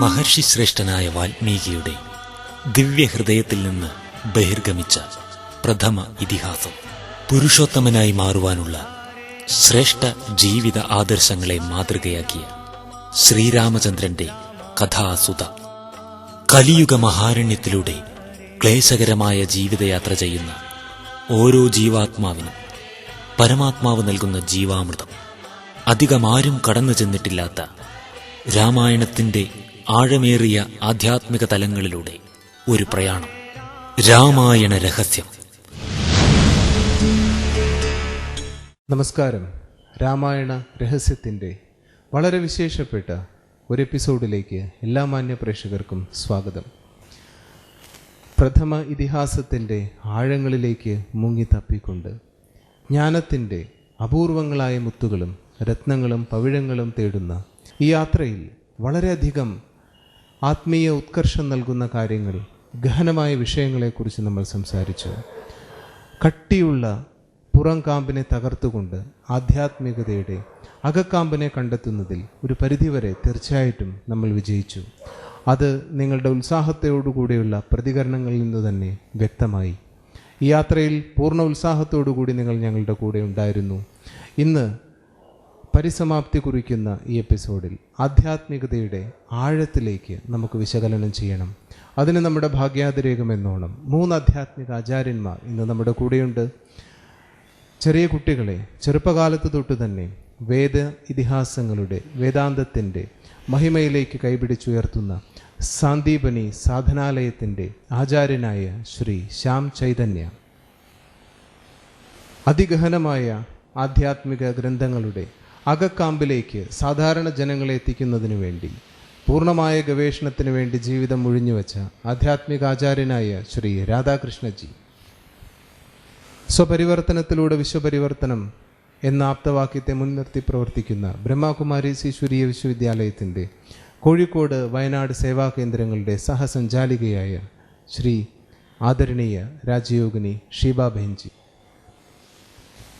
മഹർഷിശ്രേഷ്ഠനായ വാൽമീകിയുടെ ദിവ്യഹൃദയത്തിൽ നിന്ന് ബഹിർഗമിച്ച പ്രഥമ ഇതിഹാസം പുരുഷോത്തമനായി മാറുവാനുള്ള ശ്രേഷ്ഠ ജീവിത ആദർശങ്ങളെ മാതൃകയാക്കിയ ശ്രീരാമചന്ദ്രന്റെ കഥാസുത. കലിയുഗ മഹാരണ്യത്തിലൂടെ ക്ലേശകരമായ ജീവിതയാത്ര ചെയ്യുന്ന ഓരോ ജീവാത്മാവിനും പരമാത്മാവ് നൽകുന്ന ജീവാമൃതം. അധികമാരും കടന്നു ചെന്നിട്ടില്ലാത്ത രാമായണത്തിന്റെ ആഴമേറിയ ആധ്യാത്മിക തലങ്ങളിലൂടെ ഒരു പ്രയാണം. രാമായണ രഹസ്യം. നമസ്കാരം. രാമായണ രഹസ്യത്തിന്റെ വളരെ വിശേഷപ്പെട്ട ഒരു എപ്പിസോഡിലേക്ക് എല്ലാ മാന്യ പ്രേക്ഷകർക്കും സ്വാഗതം. പ്രഥമ ഇതിഹാസത്തിന്റെ ആഴങ്ങളിലേക്ക് മുങ്ങിത്തപ്പിക്കൊണ്ട് ജ്ഞാനത്തിന്റെ അപൂർവങ്ങളായ മുത്തുകളും രത്നങ്ങളും പവിഴങ്ങളും തേടുന്ന ഈ യാത്രയിൽ വളരെയധികം ആത്മീയ ഉത്കർഷം നൽകുന്ന കാര്യങ്ങൾ ഗഹനമായ വിഷയങ്ങളെക്കുറിച്ച് നമ്മൾ സംസാരിച്ചു. കട്ടിയുള്ള പുറം കാമ്പിനെ തകർത്തുകൊണ്ട് ആധ്യാത്മികതയുടെ അകക്കാമ്പിനെ കണ്ടെത്തുന്നതിൽ ഒരു പരിധിവരെ തീർച്ചയായിട്ടും നമ്മൾ വിജയിച്ചു. അത് നിങ്ങളുടെ ഉത്സാഹത്തോടുകൂടിയുള്ള പ്രതികരണങ്ങളിൽ നിന്ന് തന്നെ വ്യക്തമായി. ഈ യാത്രയിൽ പൂർണ ഉത്സാഹത്തോടുകൂടി നിങ്ങൾ ഞങ്ങളുടെ കൂടെ ഉണ്ടായിരുന്നു. ഇന്ന് പരിസമാപ്തി കുറിക്കുന്ന ഈ എപ്പിസോഡിൽ ആധ്യാത്മികതയുടെ ആഴത്തിലേക്ക് നമുക്ക് വിശകലനം ചെയ്യണം. അതിന് നമ്മുടെ ഭാഗ്യാതിരേകം എന്നോണം മൂന്ന് ആധ്യാത്മിക ആചാര്യന്മാർ ഇന്ന് നമ്മുടെ കൂടെയുണ്ട്. ചെറിയ കുട്ടികളെ ചെറുപ്പകാലത്ത് തൊട്ട് തന്നെ വേദ ഇതിഹാസങ്ങളുടെ വേദാന്തത്തിന്റെ മഹിമയിലേക്ക് കൈപിടിച്ചുയർത്തുന്ന സാന്ദീപനി സാധനാലയത്തിന്റെ ആചാര്യനായ ശ്രീ ശ്യാം ചൈതന്യ. അതിഗഹനമായ ആധ്യാത്മിക ഗ്രന്ഥങ്ങളുടെ അകക്കാമ്പിലേക്ക് സാധാരണ ജനങ്ങളെ എത്തിക്കുന്നതിനു വേണ്ടി പൂർണമായ ഗവേഷണത്തിന് വേണ്ടി ജീവിതം മുഴിഞ്ഞുവെച്ച ആധ്യാത്മിക ആചാര്യനായ ശ്രീ രാധാകൃഷ്ണജി. സ്വപരിവർത്തനത്തിലൂടെ വിശ്വപരിവർത്തനം എന്ന ആപ്തവാക്യത്തെ മുൻനിർത്തി പ്രവർത്തിക്കുന്ന ബ്രഹ്മകുമാരി ശിശുരീയ വിശ്വവിദ്യാലയത്തിന്റെ കോഴിക്കോട് വയനാട് സേവാ കേന്ദ്രങ്ങളുടെ സഹസഞ്ചാലികയായ ശ്രീ ആദരണീയ രാജയോഗിനി ഷീബ ബെഞ്ചി.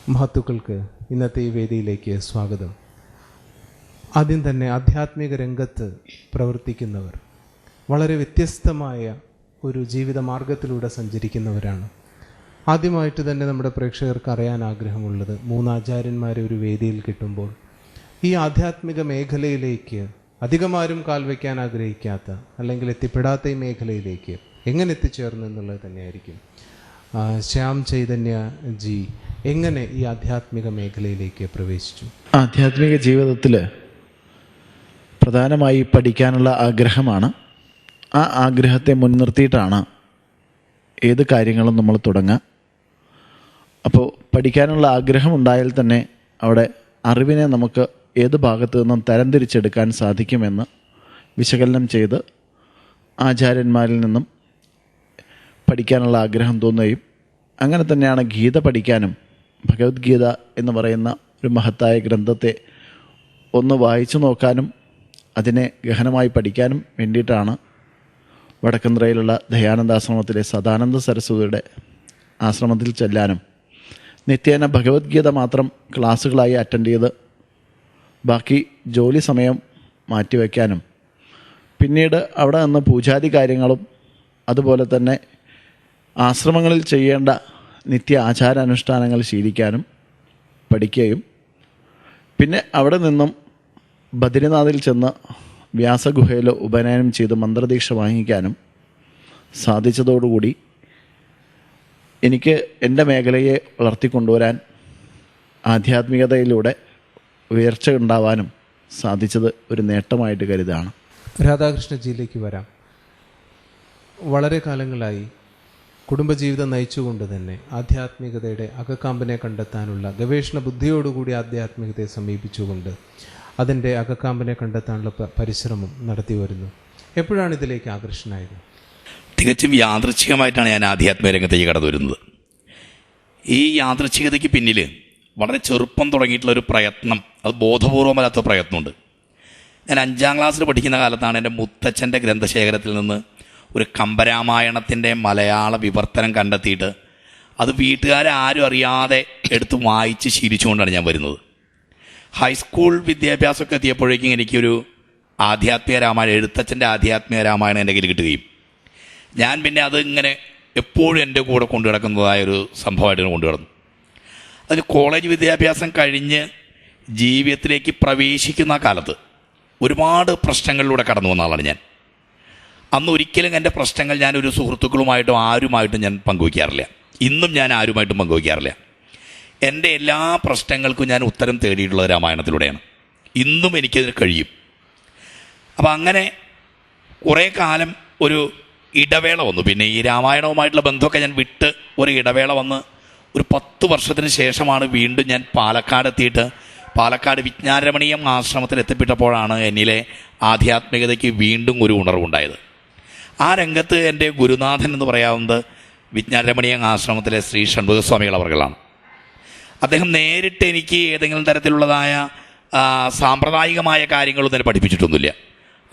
മഹത്തുക്കൾക്ക് ഇന്നത്തെ ഈ വേദിയിലേക്ക് സ്വാഗതം. ആദ്യം തന്നെ ആധ്യാത്മിക രംഗത്ത് പ്രവർത്തിക്കുന്നവർ വളരെ വ്യത്യസ്തമായ ഒരു ജീവിത മാർഗത്തിലൂടെ സഞ്ചരിക്കുന്നവരാണ്. ആദ്യമായിട്ട് തന്നെ നമ്മുടെ പ്രേക്ഷകർക്ക് അറിയാൻ ആഗ്രഹമുള്ളത് മൂന്നാചാര്യന്മാരെ ഒരു വേദിയിൽ കിട്ടുമ്പോൾ ഈ ആധ്യാത്മിക മേഖലയിലേക്ക് അധികമാരും കാൽ വയ്ക്കാൻ ആഗ്രഹിക്കാത്ത അല്ലെങ്കിൽ എത്തിപ്പെടാത്ത ഈ മേഖലയിലേക്ക് എങ്ങനെ എത്തിച്ചേർന്നു എന്നുള്ളത് തന്നെയായിരിക്കും. ശ്യാം ചൈതന്യ ജി എങ്ങനെ ഈ ആധ്യാത്മിക മേഖലയിലേക്ക് പ്രവേശിച്ചു? ആധ്യാത്മിക ജീവിതത്തിൽ പ്രധാനമായി പഠിക്കാനുള്ള ആഗ്രഹമാണ്. ആ ആഗ്രഹത്തെ മുൻനിർത്തിയിട്ടാണ് ഏത് കാര്യങ്ങളും നമ്മൾ തുടങ്ങുക. അപ്പോൾ പഠിക്കാനുള്ള ആഗ്രഹം ഉണ്ടായാൽ തന്നെ അവിടെ അറിവിനെ നമുക്ക് ഏത് ഭാഗത്തു നിന്നും തരംതിരിച്ചെടുക്കാൻ സാധിക്കുമെന്ന് വിശകലനം ചെയ്ത് ആചാര്യന്മാരിൽ നിന്നും പഠിക്കാനുള്ള ആഗ്രഹം തോന്നുകയും അങ്ങനെ തന്നെയാണ് ഗീത പഠിക്കാനും ഭഗവത്ഗീത എന്ന് പറയുന്ന ഒരു മഹത്തായ ഗ്രന്ഥത്തെ ഒന്ന് വായിച്ചു നോക്കാനും അതിനെ ഗഹനമായി പഠിക്കാനും വേണ്ടിയിട്ടാണ് വടക്കന്തറയിലുള്ള ദയാനന്ദാശ്രമത്തിലെ സദാനന്ദ സരസ്വതിയുടെ ആശ്രമത്തിൽ ചെല്ലാനും നിത്യേന ഭഗവത്ഗീത മാത്രം ക്ലാസ്സുകളായി അറ്റൻഡ് ചെയ്ത് ബാക്കി ജോലി സമയം മാറ്റിവെക്കാനും പിന്നീട് അവിടെ നിന്ന് പൂജാതി കാര്യങ്ങളും അതുപോലെ തന്നെ ആശ്രമങ്ങളിൽ ചെയ്യേണ്ട നിത്യ ആചാരാനുഷ്ഠാനങ്ങൾ ശീലിക്കാനും പഠിക്കുകയും. പിന്നെ അവിടെ നിന്നും ബദ്രിനാഥിൽ ചെന്ന് വ്യാസഗുഹയിൽ ഉപനയനം ചെയ്ത് മന്ത്രദീക്ഷ വാങ്ങിക്കാനും സാധിച്ചതോടുകൂടി എനിക്ക് എന്റെ മേഖലയെ വളർത്തിക്കൊണ്ടുവരാൻ ആധ്യാത്മികതയിലൂടെ ഉയർച്ച ഉണ്ടാവാനും സാധിച്ചത് ഒരു നേട്ടമായിട്ട് കരുതാണ് രാധാകൃഷ്ണജിയിലേക്ക് വരാം. വളരെ കാലങ്ങളായി കുടുംബജീവിതം നയിച്ചുകൊണ്ട് തന്നെ ആധ്യാത്മികതയുടെ അകക്കാമ്പിനെ കണ്ടെത്താനുള്ള ഗവേഷണ ബുദ്ധിയോടുകൂടി ആധ്യാത്മികതയെ സമീപിച്ചുകൊണ്ട് അതിന്റെ അകക്കാമ്പിനെ കണ്ടെത്താനുള്ള പരിശ്രമം നടത്തി വരുന്നു. എപ്പോഴാണ് ഇതിലേക്ക് ആകർഷണായത് തികച്ചും യാദൃച്ഛികമായിട്ടാണ് ഞാൻ ആധ്യാത്മിക രംഗത്തേക്ക് കടന്നു വരുന്നത് ഈ യാദൃച്ഛികതയ്ക്ക് പിന്നിൽ വളരെ ചെറുപ്പം തുടങ്ങിയിട്ടുള്ള ഒരു പ്രയത്നം അത് ബോധപൂർവമല്ലാത്ത പ്രയത്നമുണ്ട്. ഞാൻ അഞ്ചാം ക്ലാസ്സിൽ പഠിക്കുന്ന കാലത്താണ് എന്റെ മുത്തച്ഛന്റെ ഗ്രന്ഥശേഖരത്തിൽ നിന്ന് ഒരു കമ്പരാമായണത്തിന്റെ മലയാള വിവർത്തനം കണ്ടെത്തിയിട്ട് അത് വീട്ടുകാരും അറിയാതെ എടുത്ത് വായിച്ച് ശീലിച്ചുകൊണ്ടാണ് ഞാൻ വരുന്നത്. ഹൈസ്കൂൾ വിദ്യാഭ്യാസമൊക്കെ എത്തിയപ്പോഴേക്കും എനിക്കൊരു ആധ്യാത്മിക രാമായണം എഴുത്തച്ഛന്റെ ആധ്യാത്മിക രാമായണം എന്റെ കയ്യിൽ കിട്ടുകയും ഞാൻ പിന്നെ അത് ഇങ്ങനെ എപ്പോഴും എന്റെ കൂടെ കൊണ്ടു കിടക്കുന്നതായ ഒരു സംഭവമായിട്ട് കൊണ്ടു കിടന്നു അതിന് കോളേജ് വിദ്യാഭ്യാസം കഴിഞ്ഞ് ജീവിതത്തിലേക്ക് പ്രവേശിക്കുന്ന കാലത്ത് ഒരുപാട് പ്രശ്നങ്ങളിലൂടെ കടന്നു വന്ന ആളാണ് ഞാൻ. അന്ന് ഒരിക്കലും എന്റെ പ്രശ്നങ്ങൾ ഞാൻ ഒരു സുഹൃത്തുക്കളുമായിട്ടും ആരുമായിട്ടും ഞാൻ പങ്കുവയ്ക്കാറില്ല ഇന്നും ഞാൻ ആരുമായിട്ടും പങ്കുവയ്ക്കാറില്ല എന്റെ എല്ലാ പ്രശ്നങ്ങൾക്കും ഞാൻ ഉത്തരം തേടിയിട്ടുള്ള രാമായണത്തിലൂടെയാണ്. ഇന്നും എനിക്കതിന് കഴിയും. അപ്പം അങ്ങനെ കുറേ കാലം ഒരു ഇടവേള വന്നു. പിന്നെ ഈ രാമായണവുമായിട്ടുള്ള ബന്ധമൊക്കെ ഞാൻ വിട്ട് ഒരു ഇടവേള വന്ന് ഒരു പത്ത് വർഷത്തിന് ശേഷമാണ് വീണ്ടും ഞാൻ പാലക്കാട് എത്തിയിട്ട് പാലക്കാട് വിജ്ഞാനരമണീയം ആശ്രമത്തിൽ എത്തിപ്പെട്ടപ്പോഴാണ് എന്നിലെ ആധ്യാത്മികതയ്ക്ക് വീണ്ടും ഒരു ഉണർവുണ്ടായത്. ആ രംഗത്ത് എന്റെ ഗുരുനാഥൻ എന്ന് പറയാവുന്നത് വിജ്ഞാനരമണീയം ആശ്രമത്തിലെ ശ്രീ ഷൺമുഖസ്വാമികൾ അവർകളാണ്. അദ്ദേഹം നേരിട്ട് എനിക്ക് ഏതെങ്കിലും തരത്തിലുള്ളതായ സാമ്പ്രദായികമായ കാര്യങ്ങളൊന്നും തന്നെ പഠിപ്പിച്ചിട്ടൊന്നുമില്ല.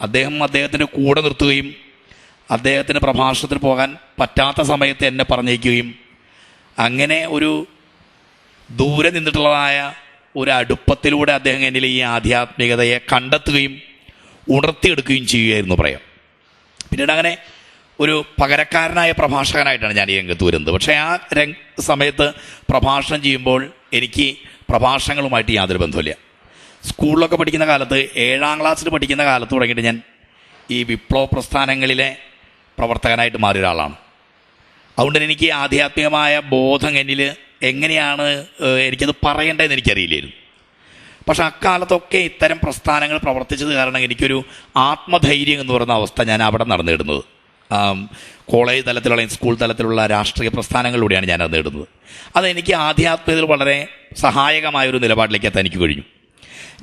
അദ്ദേഹം അദ്ദേഹത്തിന്റെ കൂടെ നിർത്തുകയും അദ്ദേഹത്തിന് പ്രഭാഷണത്തിന് പോകാൻ പറ്റാത്ത സമയത്ത് എന്നെ പറഞ്ഞേക്കുകയും അങ്ങനെ ഒരു ദൂരെ നിന്നിട്ടുള്ളതായ ഒരു അടുപ്പത്തിലൂടെ അദ്ദേഹം എന്നിൽ ഈ ആധ്യാത്മികതയെ കണ്ടെത്തുകയും ഉണർത്തിയെടുക്കുകയും ചെയ്യുകയായിരുന്നു പറയാം പിന്നീട് അങ്ങനെ ഒരു പകരക്കാരനായ പ്രഭാഷകനായിട്ടാണ് ഞാൻ ഈ രംഗത്ത് വരുന്നത്. പക്ഷേ ആ രംഗ സമയത്ത് പ്രഭാഷണം ചെയ്യുമ്പോൾ എനിക്ക് പ്രഭാഷണങ്ങളുമായിട്ട് യാതൊരു ബന്ധമില്ല സ്കൂളിലൊക്കെ പഠിക്കുന്ന കാലത്ത് ഏഴാം ക്ലാസ്സിൽ പഠിക്കുന്ന കാലത്ത് തുടങ്ങിയിട്ട് ഞാൻ ഈ വിപ്ലവ പ്രസ്ഥാനങ്ങളിലെ പ്രവർത്തകനായിട്ട് മാറിയ ഒരാളാണ് അതുകൊണ്ട് എനിക്ക് ആധ്യാത്മികമായ ബോധം എന്നിൽ എങ്ങനെയാണ് എനിക്കത് പറയേണ്ടതെന്ന് എനിക്കറിയില്ലായിരുന്നു. പക്ഷെ അക്കാലത്തൊക്കെ ഇത്തരം പ്രസ്ഥാനങ്ങൾ പ്രവർത്തിച്ചത് കാരണം എനിക്കൊരു ആത്മധൈര്യം എന്ന് പറയുന്ന അവസ്ഥ ഞാൻ അവിടെ നടന്നിടുന്നത്. കോളേജ് തലത്തിലുള്ള സ്കൂൾ തലത്തിലുള്ള രാഷ്ട്രീയ പ്രസ്ഥാനങ്ങളിലൂടെയാണ് ഞാൻ നേടുന്നത്. അതെനിക്ക് ആധ്യാത്മികതയിൽ വളരെ സഹായകമായൊരു നിലപാടിലേക്ക് എത്താൻ എനിക്ക് കഴിഞ്ഞു.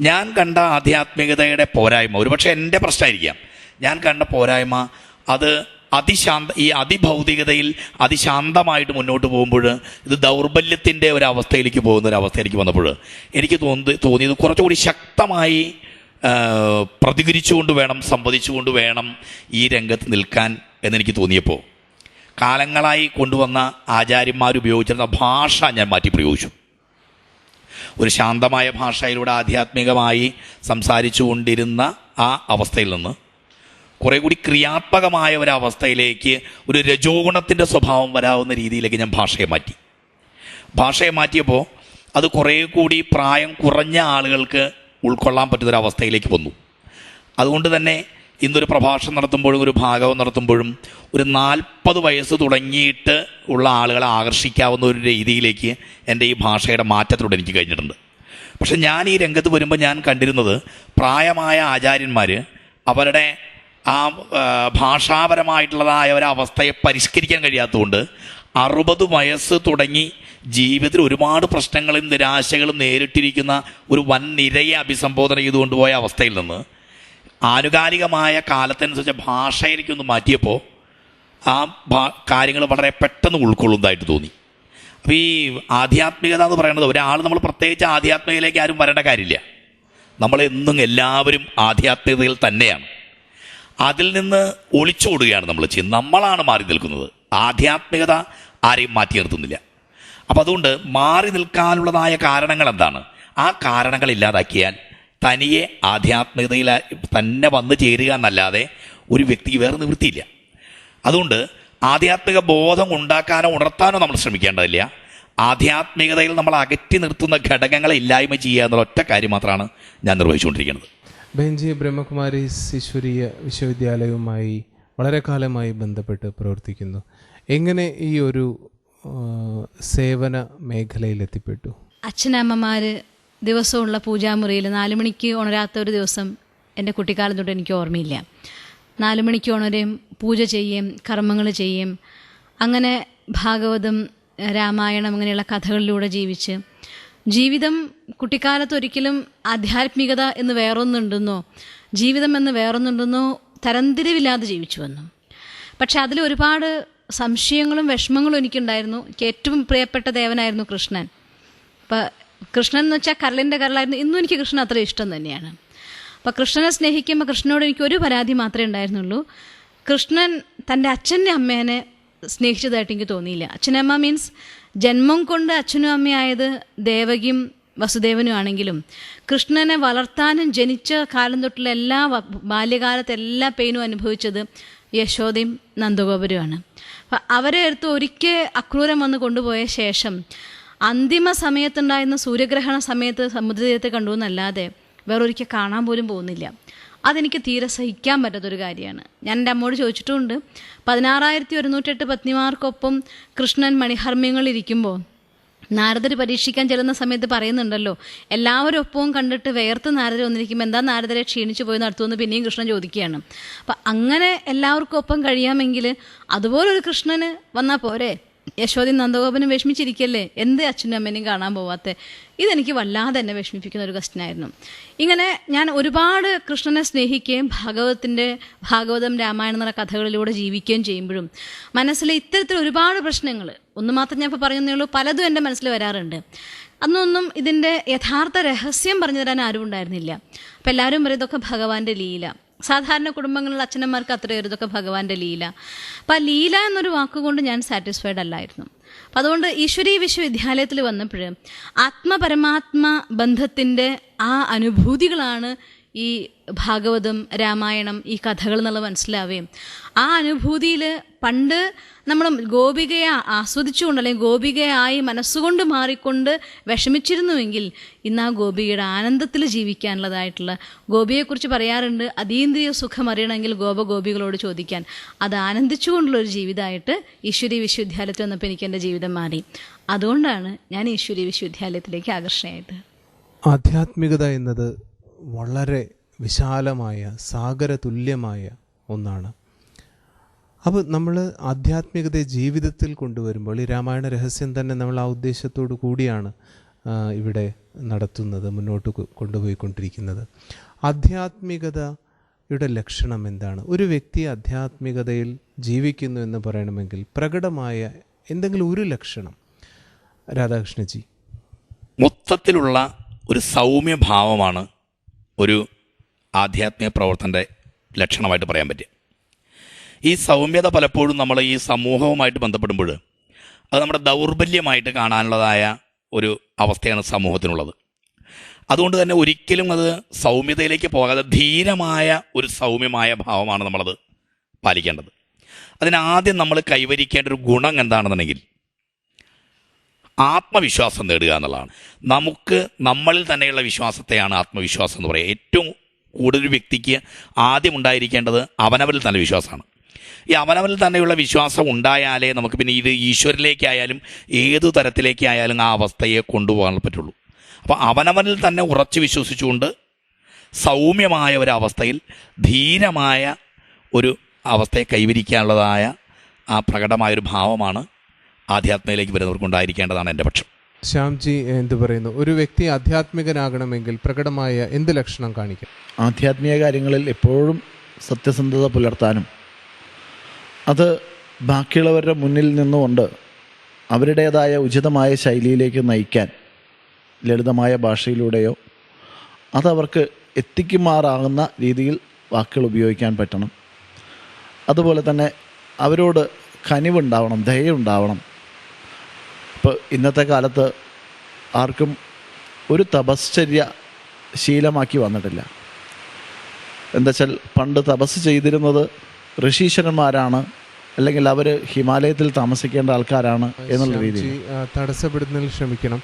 ഞാൻ കണ്ട ആധ്യാത്മികതയുടെ പോരായ്മ ഒരുപക്ഷെ എന്റെ പ്രശ്നമായിരിക്കാം. ഞാൻ കണ്ട പോരായ്മ അത് അതിശാന്ത ഈ അതിഭൗതികതയിൽ അതിശാന്തമായിട്ട് മുന്നോട്ട് പോകുമ്പോൾ ഇത് ദൗർബല്യത്തിന്റെ അവസ്ഥയിലേക്ക് പോകുന്ന ഒരു അവസ്ഥയിലേക്ക് വന്നപ്പോൾ എനിക്ക് തോന്നി തോന്നിയത് കുറച്ചുകൂടി ശക്തമായി പ്രതികരിച്ചുകൊണ്ട് വേണം സംവദിച്ചുകൊണ്ട് വേണം ഈ രംഗത്ത് നിൽക്കാൻ എന്നെനിക്ക് തോന്നിയപ്പോൾ. കാലങ്ങളായി കൊണ്ടുവന്ന ആചാര്യന്മാർ ഉപയോഗിച്ചിരുന്ന ഭാഷ ഞാൻ മാറ്റി പ്രയോഗിച്ചു. ഒരു ശാന്തമായ ഭാഷയിലൂടെ ആധ്യാത്മികമായി സംസാരിച്ചു കൊണ്ടിരുന്ന ആ അവസ്ഥയിൽ നിന്ന് കുറെ കൂടി ക്രിയാത്മകമായ ഒരു അവസ്ഥയിലേക്ക് ഒരു രജോഗുണത്തിന്റെ സ്വഭാവം വരാവുന്ന രീതിയിലേക്ക് ഞാൻ ഭാഷയെ മാറ്റി. ഭാഷയെ മാറ്റിയപ്പോൾ അത് കുറേ കൂടി പ്രായം കുറഞ്ഞ ആളുകൾക്ക് ഉൾക്കൊള്ളാൻ പറ്റുന്ന ഒരു അവസ്ഥയിലേക്ക് വന്നു. അതുകൊണ്ട് തന്നെ ഇന്നൊരു പ്രഭാഷണം നടത്തുമ്പോഴും ഒരു ഭാഗവം നടത്തുമ്പോഴും ഒരു നാൽപ്പത് വയസ്സ് തുടങ്ങിയിട്ട് ഉള്ള ആളുകളെ ആകർഷിക്കാവുന്ന ഒരു രീതിയിലേക്ക് എന്റെ ഈ ഭാഷയുടെ മാറ്റത്തിലൂടെ എനിക്ക് കഴിഞ്ഞിട്ടുണ്ട്. പക്ഷെ ഞാൻ ഈ രംഗത്ത് വരുമ്പോൾ ഞാൻ കണ്ടിരുന്നത് പ്രായമായ ആചാര്യന്മാർ അവരുടെ ആ ഭാഷാപരമായിട്ടുള്ളതായ ഒരവസ്ഥയെ പരിഷ്കരിക്കാൻ കഴിയാത്തതുകൊണ്ട് അറുപത് വയസ്സ് തുടങ്ങി ജീവിതത്തിൽ ഒരുപാട് പ്രശ്നങ്ങളും നിരാശകളും നേരിട്ടിരിക്കുന്ന ഒരു വൻ നിരയെ അഭിസംബോധന ചെയ്തുകൊണ്ട് പോയ അവസ്ഥയിൽ നിന്ന് ആനുകാലികമായ കാലത്തനുസരിച്ച് ഭാഷയിലേക്കൊന്ന് മാറ്റിയപ്പോൾ ആ കാര്യങ്ങൾ വളരെ പെട്ടെന്ന് ഉൾക്കൊള്ളുന്നതായിട്ട് തോന്നി. അപ്പോൾ ഈ ആധ്യാത്മികത എന്ന് പറയുന്നത് ഒരാൾ നമ്മൾ പ്രത്യേകിച്ച് ആധ്യാത്മികതയിലേക്ക് ആരും വരേണ്ട കാര്യമില്ല. നമ്മളെന്നും എല്ലാവരും ആധ്യാത്മികതയിൽ തന്നെയാണ്. അതിൽ നിന്ന് ഒളിച്ചോടുകയാണ് നമ്മൾ ചെയ്യുന്നത്. നമ്മളാണ് മാറി നിൽക്കുന്നത്. ആധ്യാത്മികത ആരെയും മാറ്റി നിർത്തുന്നില്ല. അപ്പം അതുകൊണ്ട് മാറി നിൽക്കാനുള്ളതായ കാരണങ്ങൾ എന്താണ്? ആ കാരണങ്ങൾ ഇല്ലാതാക്കിയാൽ തനിയെ ആധ്യാത്മികതയിൽ തന്നെ വന്നു ചേരുക എന്നല്ലാതെ ഒരു വ്യക്തിക്ക് വേറെ നിവൃത്തിയില്ല. അതുകൊണ്ട് ആധ്യാത്മിക ബോധം ഉണ്ടാക്കാനോ ഉണർത്താനോ നമ്മൾ ശ്രമിക്കേണ്ടതില്ല. ആധ്യാത്മികതയിൽ നമ്മൾ അകറ്റി നിർത്തുന്ന ഘടകങ്ങളെ ഇല്ലായ്മ ചെയ്യുക എന്നുള്ള ഒറ്റ കാര്യം മാത്രമാണ് ഞാൻ നിർവഹിച്ചുകൊണ്ടിരിക്കുന്നത്. ബെഞ്ചി ബ്രഹ്മകുമാരി ഈശ്വരീയ വിശ്വവിദ്യാലയവുമായി വളരെ കാലമായി ബന്ധപ്പെട്ട് പ്രവർത്തിക്കുന്നു. എങ്ങനെ ഈ ഒരു സേവന മേഖലയിൽ എത്തിപ്പെട്ടു? അച്ഛനമ്മമാർ ദിവസമുള്ള പൂജാമുറിയിൽ നാല് മണിക്ക് ഉണരാത്ത ഒരു ദിവസം എന്റെ കുട്ടിക്കാലം തൊട്ട് എനിക്ക് ഓർമ്മയില്ല. നാല് മണിക്ക് പൂജ ചെയ്യും കർമ്മങ്ങൾ ചെയ്യും അങ്ങനെ ഭാഗവതം രാമായണം അങ്ങനെയുള്ള കഥകളിലൂടെ ജീവിച്ച് ജീവിതം കുട്ടിക്കാലത്ത് ഒരിക്കലും ആധ്യാത്മികത എന്ന് വേറൊന്നുണ്ടെന്നോ ജീവിതം എന്ന് വേറൊന്നുണ്ടെന്നോ തരംതിരിവില്ലാതെ ജീവിച്ചു വന്നു. പക്ഷെ അതിൽ ഒരുപാട് സംശയങ്ങളും വിഷമങ്ങളും എനിക്കുണ്ടായിരുന്നു. എനിക്ക് ഏറ്റവും പ്രിയപ്പെട്ട ദേവനായിരുന്നു കൃഷ്ണൻ. അപ്പം കൃഷ്ണൻ എന്ന് വെച്ചാൽ കരളിന്റെ കരളായിരുന്നു. ഇന്നും എനിക്ക് കൃഷ്ണൻ അത്ര ഇഷ്ടം തന്നെയാണ്. അപ്പോൾ കൃഷ്ണനെ സ്നേഹിക്കുമ്പോൾ കൃഷ്ണനോട് എനിക്ക് ഒരു പരാതി മാത്രമേ ഉണ്ടായിരുന്നുള്ളൂ. കൃഷ്ണൻ തന്റെ അച്ഛന്റെ അമ്മേനെ സ്നേഹിച്ചതായിട്ട് എനിക്ക് തോന്നിയില്ല. അച്ഛനമ്മ മീൻസ് ജന്മം കൊണ്ട് അച്ഛനും അമ്മയായത് ദേവകിയും വസുദേവനും ആണെങ്കിലും കൃഷ്ണനെ വളർത്താനും ജനിച്ച കാലം തൊട്ടുള്ള എല്ലാ ബാല്യകാലത്തെ എല്ലാ പെയിനും അനുഭവിച്ചത് യശോദയും നന്ദഗോപുരമാണ്. അവരെ അടുത്ത് ഒരിക്കൽ അക്രൂരം വന്ന് കൊണ്ടുപോയ ശേഷം അന്തിമ സമയത്തുണ്ടായിരുന്ന സൂര്യഗ്രഹണ സമയത്ത് സമുദ്രതീരത്തെ കണ്ടു എന്നല്ലാതെ വേറൊരിക്കൽ കാണാൻ പോലും പോകുന്നില്ല. അതെനിക്ക് തീരെ സഹിക്കാൻ പറ്റാത്തൊരു കാര്യമാണ്. ഞാൻ എന്റെ അമ്മോട് ചോദിച്ചിട്ടുമുണ്ട് പതിനാറായിരത്തി ഒരുന്നൂറ്റെട്ട് പത്നിമാർക്കൊപ്പം കൃഷ്ണൻ മണിഹർമ്മ്യങ്ങളിരിക്കുമ്പോൾ നാരദർ പരീക്ഷിക്കാൻ ചെല്ലുന്ന സമയത്ത് പറയുന്നുണ്ടല്ലോ എല്ലാവരും ഒപ്പവും കണ്ടിട്ട് വേർത്ത് നാരദർ വന്നിരിക്കുമ്പോൾ എന്താ നാരദരെ ക്ഷീണിച്ചു പോയി നടത്തുമെന്ന് പിന്നെയും കൃഷ്ണൻ ചോദിക്കുകയാണ്. അപ്പം അങ്ങനെ എല്ലാവർക്കും ഒപ്പം കഴിയാമെങ്കിൽ അതുപോലൊരു കൃഷ്ണന് വന്നാൽ പോരെ? യശോദയും നന്ദഗോപനും വിഷമിച്ചിരിക്കല്ലേ? എന്ത് അച്ഛനും അമ്മേനെയും കാണാൻ പോവാത്തെ? ഇതെനിക്ക് വല്ലാതെ എന്നെ വിഷമിപ്പിക്കുന്ന ഒരു ക്വസ്റ്റ്യനായിരുന്നു ഇങ്ങനെ ഞാൻ ഒരുപാട് കൃഷ്ണനെ സ്നേഹിക്കുകയും ഭാഗവതത്തിന്റെ ഭാഗവതം രാമായണം എന്ന കഥകളിലൂടെ ജീവിക്കുകയും ചെയ്യുമ്പോഴും മനസ്സിൽ ഇത്തരത്തിൽ ഒരുപാട് പ്രശ്നങ്ങൾ ഒന്ന് മാത്രം ഞാൻ ഇപ്പോൾ പറയുന്നേ ഉള്ളൂ പലതും എന്റെ മനസ്സിൽ വരാറുണ്ട്. അന്നൊന്നും ഇതിന്റെ യഥാർത്ഥ രഹസ്യം പറഞ്ഞു തരാൻ ആരും ഉണ്ടായിരുന്നില്ല. അപ്പം എല്ലാവരും പറയും ഇതൊക്കെ ഭഗവാന്റെ ലീല. സാധാരണ കുടുംബങ്ങളിൽ അച്ഛനന്മാർക്ക് അത്രയും ഇതൊക്കെ ഭഗവാന്റെ ലീല. അപ്പം ആ ലീല എന്നൊരു വാക്കുകൊണ്ട് ഞാൻ സാറ്റിസ്ഫൈഡ് അല്ലായിരുന്നു. അപ്പം അതുകൊണ്ട് ഈശ്വരീ വിശ്വവിദ്യാലയത്തിൽ വന്നപ്പോൾ ആത്മപരമാത്മ ബന്ധത്തിന്റെ ആ അനുഭൂതികളാണ് ഈ ഭാഗവതം രാമായണം ഈ കഥകൾ എന്നുള്ളത് മനസ്സിലാവുകയും ആ അനുഭൂതിയിൽ പണ്ട് നമ്മൾ ഗോപികയെ ആസ്വദിച്ചുകൊണ്ട് അല്ലെങ്കിൽ ഗോപികയായി മനസ്സുകൊണ്ട് മാറിക്കൊണ്ട് വിഷമിച്ചിരുന്നുവെങ്കിൽ ഇന്ന് ആ ഗോപികയുടെ ആനന്ദത്തിൽ ജീവിക്കാനുള്ളതായിട്ടുള്ള ഗോപിയെക്കുറിച്ച് പറയാറുണ്ട്. അതീന്ദ്രിയ സുഖം അറിയണമെങ്കിൽ ഗോപഗോപികളോട് ചോദിക്കാൻ. അത് ആനന്ദിച്ചുകൊണ്ടുള്ള ഒരു ജീവിതമായിട്ട് ഈശ്വരി വിശ്വവിദ്യാലയത്തിൽ വന്നപ്പോൾ എനിക്ക് എന്റെ ജീവിതം മാറി. അതുകൊണ്ടാണ് ഞാൻ ഈശ്വരി വിശ്വവിദ്യാലയത്തിലേക്ക് ആകർഷണയായിട്ട് ആധ്യാത്മികത എന്നത് വളരെ വിശാലമായ സാഗര തുല്യമായ ഒന്നാണ്. അപ്പോൾ നമ്മൾ ആധ്യാത്മികതയെ ജീവിതത്തിൽ കൊണ്ടുവരുമ്പോൾ ഈ രാമായണ രഹസ്യം തന്നെ നമ്മൾ ആ ഉദ്ദേശത്തോടു കൂടിയാണ് ഇവിടെ നടത്തുന്നത് മുന്നോട്ട് കൊണ്ടുപോയിക്കൊണ്ടിരിക്കുന്നത്. ആധ്യാത്മികതയുടെ ലക്ഷണം എന്താണ്? ഒരു വ്യക്തി ആധ്യാത്മികതയിൽ ജീവിക്കുന്നു എന്ന് പറയണമെങ്കിൽ പ്രകടമായ എന്തെങ്കിലും ഒരു ലക്ഷണം. രാധാകൃഷ്ണജി മൊത്തത്തിലുള്ള ഒരു സൗമ്യഭാവമാണ് ഒരു ആധ്യാത്മിക പ്രവർത്തനത്തെ ലക്ഷണമായിട്ട് പറയാൻ പറ്റുക. ഈ സൗമ്യത പലപ്പോഴും നമ്മൾ ഈ സമൂഹവുമായിട്ട് ബന്ധപ്പെടുമ്പോൾ അത് നമ്മുടെ ദൗർബല്യമായിട്ട് കാണാനുള്ളതായ ഒരു അവസ്ഥയാണ് സമൂഹത്തിനുള്ളത്. അതുകൊണ്ട് തന്നെ ഒരിക്കലും അത് സൗമ്യതയിലേക്ക് പോകാതെ ധീരമായ ഒരു സൗമ്യമായ ഭാവമാണ് നമ്മളത് പാലിക്കേണ്ടത്. അതിനാദ്യം നമ്മൾ കൈവരിക്കേണ്ട ഒരു ഗുണം എന്താണെന്നുണ്ടെങ്കിൽ ആത്മവിശ്വാസം നേടുക എന്നുള്ളതാണ്. നമുക്ക് നമ്മളിൽ തന്നെയുള്ള വിശ്വാസത്തെയാണ് ആത്മവിശ്വാസം എന്ന് പറയുക. ഏറ്റവും കൂടുതൽ വ്യക്തിക്ക് ആദ്യം ഉണ്ടായിരിക്കേണ്ടത് അവനവരിൽ തന്നെ വിശ്വാസമാണ്. ഈ അവനവരിൽ തന്നെയുള്ള വിശ്വാസം ഉണ്ടായാലേ നമുക്ക് പിന്നെ ഇത് ഈശ്വരിലേക്കായാലും ഏതു തരത്തിലേക്കായാലും ആ അവസ്ഥയെ കൊണ്ടുപോകാൻ പറ്റുള്ളൂ. അപ്പോൾ അവനവനിൽ തന്നെ ഉറച്ചു വിശ്വസിച്ചുകൊണ്ട് സൗമ്യമായ ഒരവസ്ഥയിൽ ധീരമായ ഒരു അവസ്ഥയെ കൈവരിക്കാനുള്ളതായ ആ പ്രകടമായൊരു ഭാവമാണ് ആധ്യാത്മയിലേക്ക് വരുന്നവർക്കുണ്ടായിരിക്കേണ്ടതാണ് എന്റെ പക്ഷം. ശ്യാംജി എന്ത് പറയുന്നു? ഒരു വ്യക്തി ആധ്യാത്മികനാകണമെങ്കിൽ പ്രകടമായ എന്ത് ലക്ഷണം കാണിക്കും? ആധ്യാത്മിക കാര്യങ്ങളിൽ എപ്പോഴും സത്യസന്ധത പുലർത്താനും അത് ബാക്കിയുള്ളവരുടെ മുന്നിൽ നിന്നുകൊണ്ട് അവരുടേതായ ഉചിതമായ ശൈലിയിലേക്ക് നയിക്കാൻ ലളിതമായ ഭാഷയിലൂടെയോ അതവർക്ക് എത്തിക്കുമാറാകുന്ന രീതിയിൽ വാക്കുകൾ ഉപയോഗിക്കാൻ പറ്റണം. അതുപോലെ തന്നെ അവരോട് കനിവുണ്ടാവണം ദയുണ്ടാവണം ഇപ്പോൾ ഇന്നത്തെ കാലത്ത് ആർക്കും ഒരു തപശ്ചര്യ ശീലമാക്കി വന്നിട്ടില്ല. എന്താ വെച്ചാൽ പണ്ട് തപസ് ചെയ്തിരുന്നത് ഋഷീശ്വരന്മാരാണ് അല്ലെങ്കിൽ അവർ ഹിമാലയത്തിൽ താമസിക്കേണ്ട ആൾക്കാരാണ് എന്നുള്ള രീതിയിൽ. തടസ്സപ്പെടുന്നതിൽ ശ്രമിക്കണം.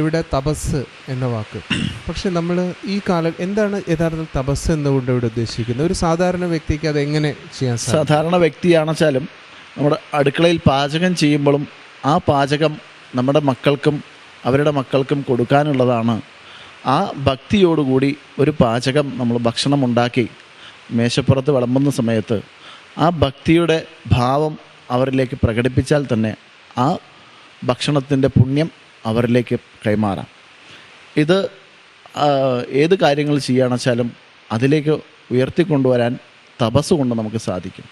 ഇവിടെ തപസ് എന്ന വാക്ക്. പക്ഷെ നമ്മൾ ഈ കാലം എന്താണ് യഥാർത്ഥത്തിൽ തപസ് എന്നുകൊണ്ട് ഇവിടെ ഉദ്ദേശിക്കുന്നത്? ഒരു സാധാരണ വ്യക്തിക്ക് അത് എങ്ങനെ ചെയ്യാൻ സാധാരണ വ്യക്തിയാണെച്ചാലും നമ്മുടെ അടുക്കളയിൽ പാചകം ചെയ്യുമ്പോഴും ആ പാചകം നമ്മുടെ മക്കൾക്കും അവരുടെ മക്കൾക്കും കൊടുക്കാനുള്ളതാണ് ആ ഭക്തിയോടുകൂടി ഒരു പാചകം നമ്മൾ ഭക്ഷണം ഉണ്ടാക്കി മേശപ്പുറത്ത് വിളമ്പുന്ന സമയത്ത് ആ ഭക്തിയുടെ ഭാവം അവരിലേക്ക് പ്രകടിപ്പിച്ചാൽ തന്നെ ആ ഭക്ഷണത്തിന്റെ പുണ്യം അവരിലേക്ക് കൈമാറാം. ഇത് ഏത് കാര്യങ്ങൾ ചെയ്യുകയാണെച്ചാലും അതിലേക്ക് ഉയർത്തിക്കൊണ്ടുവരാൻ തപസ് കൊണ്ട് നമുക്ക് സാധിക്കും.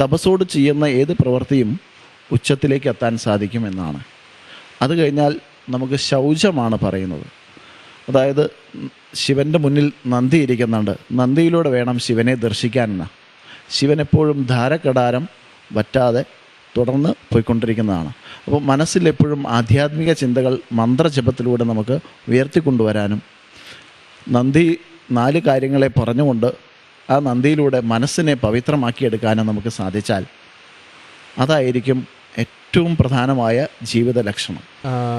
തപസ്സോട് ചെയ്യുന്ന ഏത് പ്രവൃത്തിയും ഉച്ചത്തിലേക്ക് എത്താൻ സാധിക്കും എന്നാണ്. അത് കഴിഞ്ഞാൽ നമുക്ക് ശൗചമാണ് പറയുന്നത്. അതായത് ശിവന്റെ മുന്നിൽ നന്ദി ഇരിക്കുന്നുണ്ട്. നന്ദിയിലൂടെ വേണം ശിവനെ ദർശിക്കാനെന്ന് ശിവൻ എപ്പോഴും ധാരകടാരം വറ്റാതെ തുടർന്ന് പോയിക്കൊണ്ടിരിക്കുന്നതാണ്. അപ്പോൾ മനസ്സിലെപ്പോഴും ആധ്യാത്മിക ചിന്തകൾ മന്ത്രജപത്തിലൂടെ നമുക്ക് ഉയർത്തിക്കൊണ്ടുവരാനും നന്ദി നാല് കാര്യങ്ങളെ പറഞ്ഞുകൊണ്ട് ആ നന്ദിയിലൂടെ മനസ്സിനെ പവിത്രമാക്കിയെടുക്കാനും നമുക്ക് സാധിച്ചാൽ അതായിരിക്കും ഏറ്റവും പ്രധാനമായ ജീവിത ലക്ഷണം.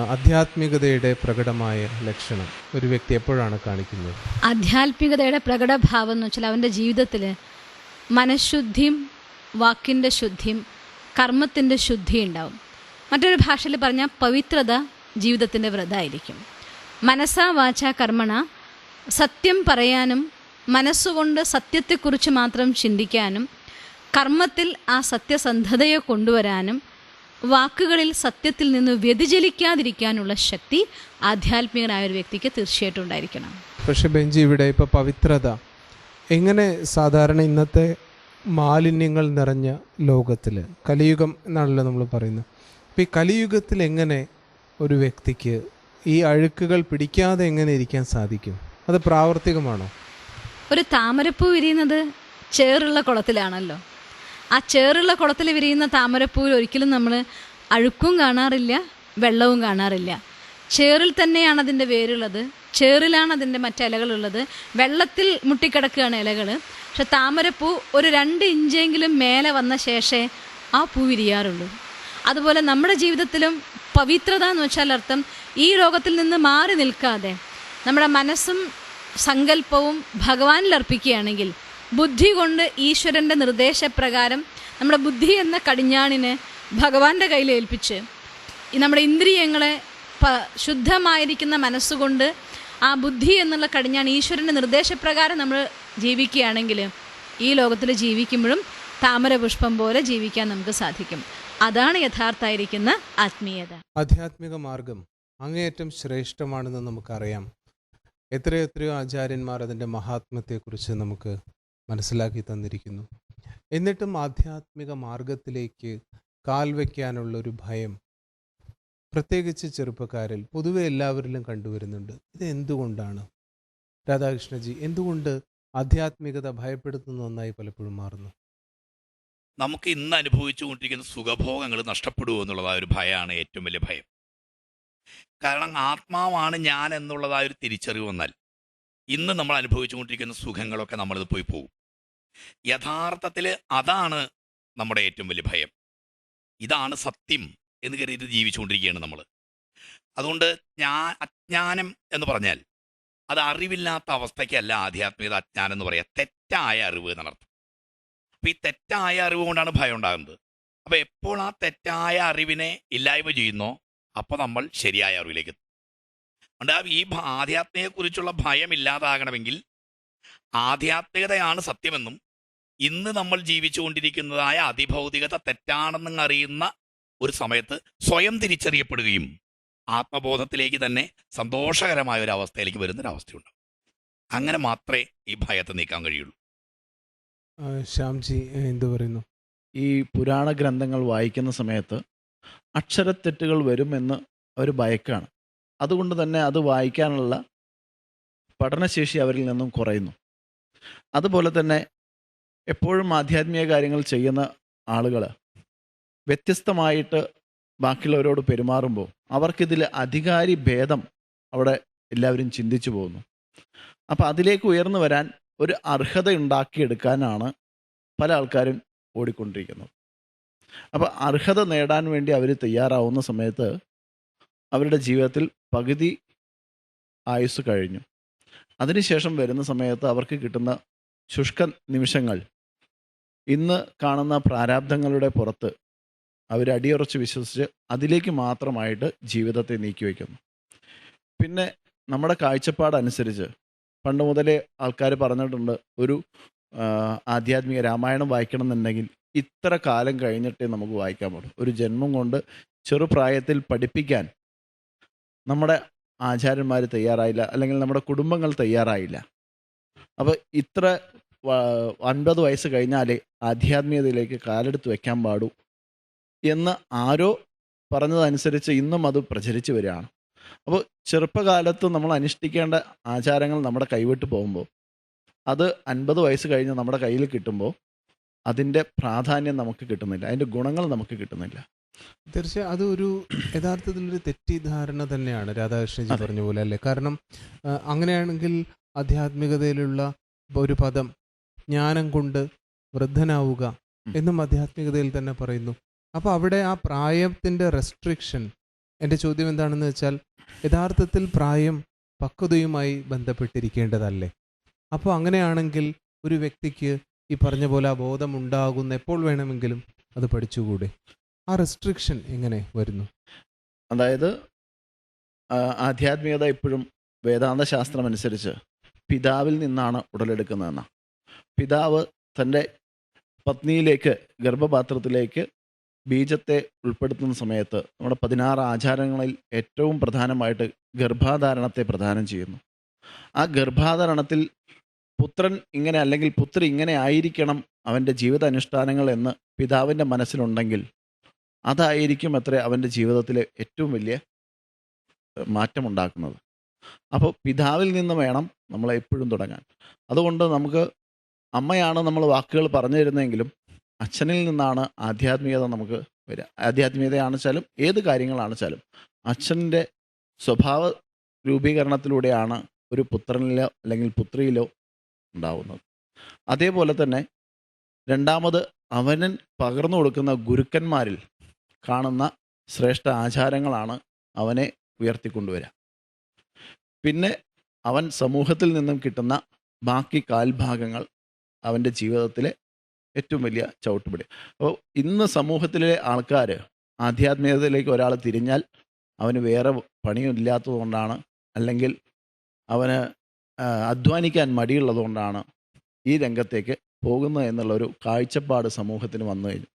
ആധ്യാത്മികതയുടെ പ്രകടമായ ലക്ഷണം. ഒരു വ്യക്തി എപ്പോഴാണ് കാണിക്കുന്നത്? ആധ്യാത്മികതയുടെ പ്രകടഭാവം എന്ന് വെച്ചാൽ അവന്റെ ജീവിതത്തിൽ മനഃശുദ്ധിയും വാക്കിന്റെ ശുദ്ധിയും കർമ്മത്തിന്റെ ശുദ്ധി ഉണ്ടാവും. മറ്റൊരു ഭാഷയിൽ പറഞ്ഞാൽ പവിത്രത ജീവിതത്തിന്റെ വ്രതമായിരിക്കും മനസ്സാ വാച കർമ്മണ സത്യം പറയാനും മനസ്സുകൊണ്ട് സത്യത്തെക്കുറിച്ച് മാത്രം ചിന്തിക്കാനും കർമ്മത്തിൽ ആ സത്യസന്ധതയെ കൊണ്ടുവരാനും വാക്കുകളിൽ സത്യത്തിൽ നിന്ന് വ്യതിചലിക്കാതിരിക്കാനുള്ള ശക്തി ആധ്യാത്മികനായ ഒരു വ്യക്തിക്ക് തീർച്ചയായിട്ടും ഉണ്ടായിരിക്കണം. പക്ഷെ ബെഞ്ചി ഇവിടെ ഇപ്പോൾ പവിത്രത. എങ്ങനെ സാധാരണ ഇന്നത്തെ മാലിന്യങ്ങൾ നിറഞ്ഞ ലോകത്തിൽ കലിയുഗം എന്നാണല്ലോ നമ്മൾ പറയുന്നത്. അപ്പോൾ ഈ കലിയുഗത്തിൽ എങ്ങനെ ഒരു വ്യക്തിക്ക് ഈ അഴുക്കുകൾ പിടിക്കാതെ എങ്ങനെ ഇരിക്കാൻ സാധിക്കും? അത് പ്രാവർത്തികമാണോ? ഒരു താമരപ്പൂ വിരിയുന്നത് ചേറുള്ള കുളത്തിലാണല്ലോ. ആ ചേറുള്ള കുളത്തിൽ വിരിയുന്ന താമരപ്പൂവിൽ ഒരിക്കലും നമ്മൾ അഴുക്കും കാണാറില്ല വെള്ളവും കാണാറില്ല. ചേറിൽ തന്നെയാണ് അതിന്റെ വേരുള്ളത്. ചേറിലാണ് അതിന്റെ മറ്റ് ഇലകളുള്ളത്. വെള്ളത്തിൽ മുട്ടിക്കിടക്കുകയാണ് ഇലകൾ പക്ഷെ താമരപ്പൂ ഒരു രണ്ട് ഇഞ്ചെങ്കിലും മേലെ വന്ന ശേഷമേ ആ പൂ വിരിയാറുള്ളൂ. അതുപോലെ നമ്മുടെ ജീവിതത്തിലും പവിത്രത എന്ന് വെച്ചാൽ അർത്ഥം ഈ രോഗത്തിൽ നിന്ന് മാറി നിൽക്കാതെ നമ്മുടെ മനസ്സും സങ്കല്പവും ഭഗവാനിൽ അർപ്പിക്കുകയാണെങ്കിൽ ബുദ്ധി കൊണ്ട് ഈശ്വരന്റെ നിർദ്ദേശപ്രകാരം നമ്മുടെ ബുദ്ധി എന്ന കടിഞ്ഞാണിനെ ഭഗവാന്റെ കയ്യിൽ ഏൽപ്പിച്ച് നമ്മുടെ ഇന്ദ്രിയങ്ങളെ പ ശുദ്ധമായിരിക്കുന്ന മനസ്സുകൊണ്ട് ആ ബുദ്ധി എന്നുള്ള കടിഞ്ഞാണ് ഈശ്വരന്റെ നിർദ്ദേശപ്രകാരം നമ്മൾ ജീവിക്കുകയാണെങ്കിൽ ഈ ലോകത്തിൽ ജീവിക്കുമ്പോഴും താമരപുഷ്പം പോലെ ജീവിക്കാൻ നമുക്ക് സാധിക്കും. അതാണ് യഥാർത്ഥമായിരിക്കുന്ന ആത്മീയത. ആധ്യാത്മിക മാർഗം അങ്ങേയറ്റം ശ്രേഷ്ഠമാണെന്ന് നമുക്കറിയാം. എത്രയോ എത്രയോ ആചാര്യന്മാർ അതിന്റെ മഹാത്മ്യത്തെക്കുറിച്ച് നമുക്ക് മനസ്സിലാക്കി തന്നിരിക്കുന്നു. എന്നിട്ടും ആധ്യാത്മിക മാർഗത്തിലേക്ക് കാൽ വയ്ക്കാനുള്ളൊരു ഭയം പ്രത്യേകിച്ച് ചെറുപ്പക്കാരിൽ പൊതുവെ എല്ലാവരിലും കണ്ടുവരുന്നുണ്ട്. ഇത് എന്തുകൊണ്ടാണ്? രാധാകൃഷ്ണജി എന്തുകൊണ്ട് ആധ്യാത്മികത ഭയപ്പെടുത്തുന്ന ഒന്നായി പലപ്പോഴും മാറുന്നു? നമുക്ക് ഇന്ന് അനുഭവിച്ചുകൊണ്ടിരിക്കുന്ന സുഖഭോഗങ്ങൾ നഷ്ടപ്പെടുമോ എന്നുള്ളതായ ഒരു ഭയമാണ് ഏറ്റവും വലിയ ഭയം. കാരണം ആത്മാവാണ് ഞാൻ എന്നുള്ളതായ ഒരു തിരിച്ചറിവ് വന്നാൽ ഇന്ന് നമ്മൾ അനുഭവിച്ചുകൊണ്ടിരിക്കുന്ന സുഖങ്ങളൊക്കെ നമ്മളിത് പോയി പോകും. യഥാർത്ഥത്തിൽ അതാണ് നമ്മുടെ ഏറ്റവും വലിയ ഭയം. ഇതാണ് സത്യം എന്ന് കരുതി ജീവിച്ചുകൊണ്ടിരിക്കുകയാണ് നമ്മൾ അതുകൊണ്ട് ഞാൻ അജ്ഞാനം എന്ന് പറഞ്ഞാൽ അത് അറിവില്ലാത്ത അവസ്ഥയ്ക്കല്ല ആധ്യാത്മികത അജ്ഞാനം എന്ന് പറയാം തെറ്റായ അറിവ് എന്നർത്ഥം അപ്പം ഈ തെറ്റായ അറിവ് കൊണ്ടാണ് ഭയം ഉണ്ടാകുന്നത്. അപ്പം എപ്പോൾ ആ തെറ്റായ അറിവിനെ ഇല്ലായ്മ ചെയ്യുന്നോ അപ്പോൾ നമ്മൾ ശരിയായ അറിവിലേക്ക് എത്തും. അതുകൊണ്ട് ഈ ആധ്യാത്മികതയെക്കുറിച്ചുള്ള ഭയം ഇല്ലാതാകണമെങ്കിൽ ആധ്യാത്മികതയാണ് സത്യമെന്നും ഇന്ന് നമ്മൾ ജീവിച്ചുകൊണ്ടിരിക്കുന്നതായ അതിഭൗതികത തെറ്റാണെന്നും അറിയുന്ന ഒരു സമയത്ത് സ്വയം തിരിച്ചറിയപ്പെടുകയും ആത്മബോധത്തിലേക്ക് തന്നെ സന്തോഷകരമായ ഒരു അവസ്ഥയിലേക്ക് വരുന്നൊരവസ്ഥയുണ്ട് അങ്ങനെ മാത്രമേ ഈ ഭയത്തെ നീക്കാൻ കഴിയുള്ളൂ. ശ്യാംജി എന്തു പറയുന്നു? ഈ പുരാണ ഗ്രന്ഥങ്ങൾ വായിക്കുന്ന സമയത്ത് അക്ഷരത്തെറ്റുകൾ വരുമെന്ന് അവർ ഭയക്കാണ്. അതുകൊണ്ട് തന്നെ അത് വായിക്കാനുള്ള പഠനശേഷി അവരിൽ നിന്നും കുറയുന്നു. അതുപോലെ തന്നെ എപ്പോഴും ആധ്യാത്മിക കാര്യങ്ങൾ ചെയ്യുന്ന ആളുകൾ വ്യത്യസ്തമായിട്ട് ബാക്കിയുള്ളവരോട് പെരുമാറുമ്പോൾ അവർക്കിതിൽ അധികാരി ഭേദം അവിടെ എല്ലാവരും ചിന്തിച്ചു പോകുന്നു. അപ്പം അതിലേക്ക് ഉയർന്നു വരാൻ ഒരു അർഹത ഉണ്ടാക്കിയെടുക്കാനാണ് പല ആൾക്കാരും ഓടിക്കൊണ്ടിരിക്കുന്നത്. അപ്പോൾ അർഹത നേടാൻ വേണ്ടി അവർ തയ്യാറാവുന്ന സമയത്ത് അവരുടെ ജീവിതത്തിൽ പകുതി ആയുസ് കഴിഞ്ഞു. അതിനുശേഷം വരുന്ന സമയത്ത് അവർക്ക് കിട്ടുന്ന ശുഷ്ക നിമിഷങ്ങൾ. ഇന്ന് കാണുന്ന പ്രാരാബ്ധങ്ങളുടെ പുറത്ത് അവർ വിശ്വസിച്ച് അതിലേക്ക് മാത്രമായിട്ട് ജീവിതത്തെ നീക്കി വയ്ക്കുന്നു. പിന്നെ നമ്മുടെ കാഴ്ചപ്പാടനുസരിച്ച് പണ്ട് മുതലേ ആൾക്കാർ പറഞ്ഞിട്ടുണ്ട് ഒരു ആധ്യാത്മിക രാമായണം വായിക്കണം എന്നുണ്ടെങ്കിൽ ഇത്ര കാലം കഴിഞ്ഞിട്ടേ നമുക്ക് വായിക്കാൻ പാടും ഒരു ജന്മം കൊണ്ട് ചെറുപ്രായത്തിൽ പഠിപ്പിക്കാൻ നമ്മുടെ ആചാര്യന്മാർ തയ്യാറായില്ല അല്ലെങ്കിൽ നമ്മുടെ കുടുംബങ്ങൾ തയ്യാറായില്ല. അപ്പോൾ ഇത്ര അൻപത് വയസ്സ് കഴിഞ്ഞാലേ ആധ്യാത്മികതയിലേക്ക് കാലെടുത്ത് വയ്ക്കാൻ പാടൂ എന്ന് ആരോ പറഞ്ഞതനുസരിച്ച് ഇന്നും അത് പ്രചരിച്ചു വരികയാണ്. അപ്പോൾ ചെറുപ്പകാലത്ത് നമ്മൾ അനുഷ്ഠിക്കേണ്ട ആചാരങ്ങൾ നമ്മുടെ കൈവിട്ട് പോകുമ്പോൾ അത് അൻപത് വയസ്സ് കഴിഞ്ഞ് നമ്മുടെ കയ്യിൽ കിട്ടുമ്പോൾ അതിന്റെ പ്രാധാന്യം നമുക്ക് കിട്ടുന്നില്ല അതിന്റെ ഗുണങ്ങൾ നമുക്ക് കിട്ടുന്നില്ല. തീർച്ചയായും അത് ഒരു യഥാർത്ഥത്തിൽ ഒരു തെറ്റിദ്ധാരണ തന്നെയാണ്. രാധാകൃഷ്ണജി. പറഞ്ഞ പോലെ അല്ലേ? കാരണം അങ്ങനെയാണെങ്കിൽ ആധ്യാത്മികതയിലുള്ള ഒരു പദം ജ്ഞാനം കൊണ്ട് വൃദ്ധനാവുക. എന്നും ആധ്യാത്മികതയിൽ തന്നെ പറയുന്നു. അപ്പോൾ അവിടെ ആ പ്രായത്തിന്റെ റെസ്ട്രിക്ഷൻ എന്റെ ചോദ്യം എന്താണെന്ന് വെച്ചാൽ യഥാർത്ഥത്തിൽ പ്രായം പക്വതയുമായി ബന്ധപ്പെട്ടിരിക്കേണ്ടതല്ലേ? അപ്പോൾ അങ്ങനെയാണെങ്കിൽ ഒരു വ്യക്തിക്ക് ഈ പറഞ്ഞ പോലെ ആ ബോധം ഉണ്ടാകുന്ന എപ്പോൾ വേണമെങ്കിലും അത് പഠിച്ചുകൂടെ? ആ റെസ്ട്രിക്ഷൻ എങ്ങനെ വരുന്നു? അതായത് ആധ്യാത്മികത ഇപ്പോഴും വേദാന്ത ശാസ്ത്രം അനുസരിച്ച് പിതാവിൽ നിന്നാണ് ഉടലെടുക്കുന്നതെന്ന. പിതാവ് തന്റെ പത്നിയിലേക്ക് ഗർഭപാത്രത്തിലേക്ക് ബീജത്തെ ഉൾപ്പെടുത്തുന്ന സമയത്ത് നമ്മുടെ പതിനാറ് ആചാരങ്ങളിൽ ഏറ്റവും പ്രധാനമായിട്ട് ഗർഭാധാരണത്തെ പ്രധാനം ചെയ്യുന്നു. ആ ഗർഭാധാരണത്തിൽ പുത്രൻ ഇങ്ങനെ അല്ലെങ്കിൽ പുത്രി ഇങ്ങനെ ആയിരിക്കണം അവന്റെ ജീവിത അനുഷ്ഠാനങ്ങൾ എന്ന് പിതാവിന്റെ മനസ്സിലുണ്ടെങ്കിൽ അതായിരിക്കും അത്ര അവന്റെ ജീവിതത്തിലെ ഏറ്റവും വലിയ മാറ്റം മാറ്റമുണ്ടാക്കുന്നത്. അപ്പോൾ പിതാവിൽ നിന്ന് വേണം നമ്മൾ എപ്പോഴും തുടങ്ങാൻ. അതുകൊണ്ട് നമുക്ക് അമ്മയാണ് നമ്മൾ വാക്കുകൾ പറഞ്ഞു തരുന്നതെങ്കിലും അച്ഛനിൽ നിന്നാണ് ആധ്യാത്മികത നമുക്ക് വരിക ആധ്യാത്മികതയാണെച്ചാലും ഏത് കാര്യങ്ങളാണെച്ചാലും അച്ഛന്റെ സ്വഭാവ രൂപീകരണത്തിലൂടെയാണ് ഒരു പുത്രനിലോ അല്ലെങ്കിൽ പുത്രിയിലോ ഉണ്ടാവുന്നത്. അതേപോലെ തന്നെ രണ്ടാമത് അവനൻ പകർന്നു കൊടുക്കുന്ന ഗുരുക്കന്മാരിൽ കാണുന്ന ശ്രേഷ്ഠ ആചാരങ്ങളാണ് അവനെ ഉയർത്തിക്കൊണ്ടുവരിക. പിന്നെ അവൻ സമൂഹത്തിൽ നിന്നും കിട്ടുന്ന ബാക്കി കാൽഭാഗങ്ങൾ അവന്റെ ജീവിതത്തിലെ ഏറ്റവും വലിയ ചവിട്ടുപിടി. അപ്പോൾ ഇന്ന് സമൂഹത്തിലെ ആൾക്കാർ ആധ്യാത്മികതയിലേക്ക് ഒരാൾ തിരിഞ്ഞാൽ അവന് വേറെ പണിയില്ലാത്തതുകൊണ്ടാണ് അല്ലെങ്കിൽ അവന് അധ്വാനിക്കാൻ മടിയുള്ളതുകൊണ്ടാണ് ഈ രംഗത്തേക്ക് പോകുന്നത് എന്നുള്ളൊരു കാഴ്ചപ്പാട് സമൂഹത്തിന് വന്നു കഴിഞ്ഞു.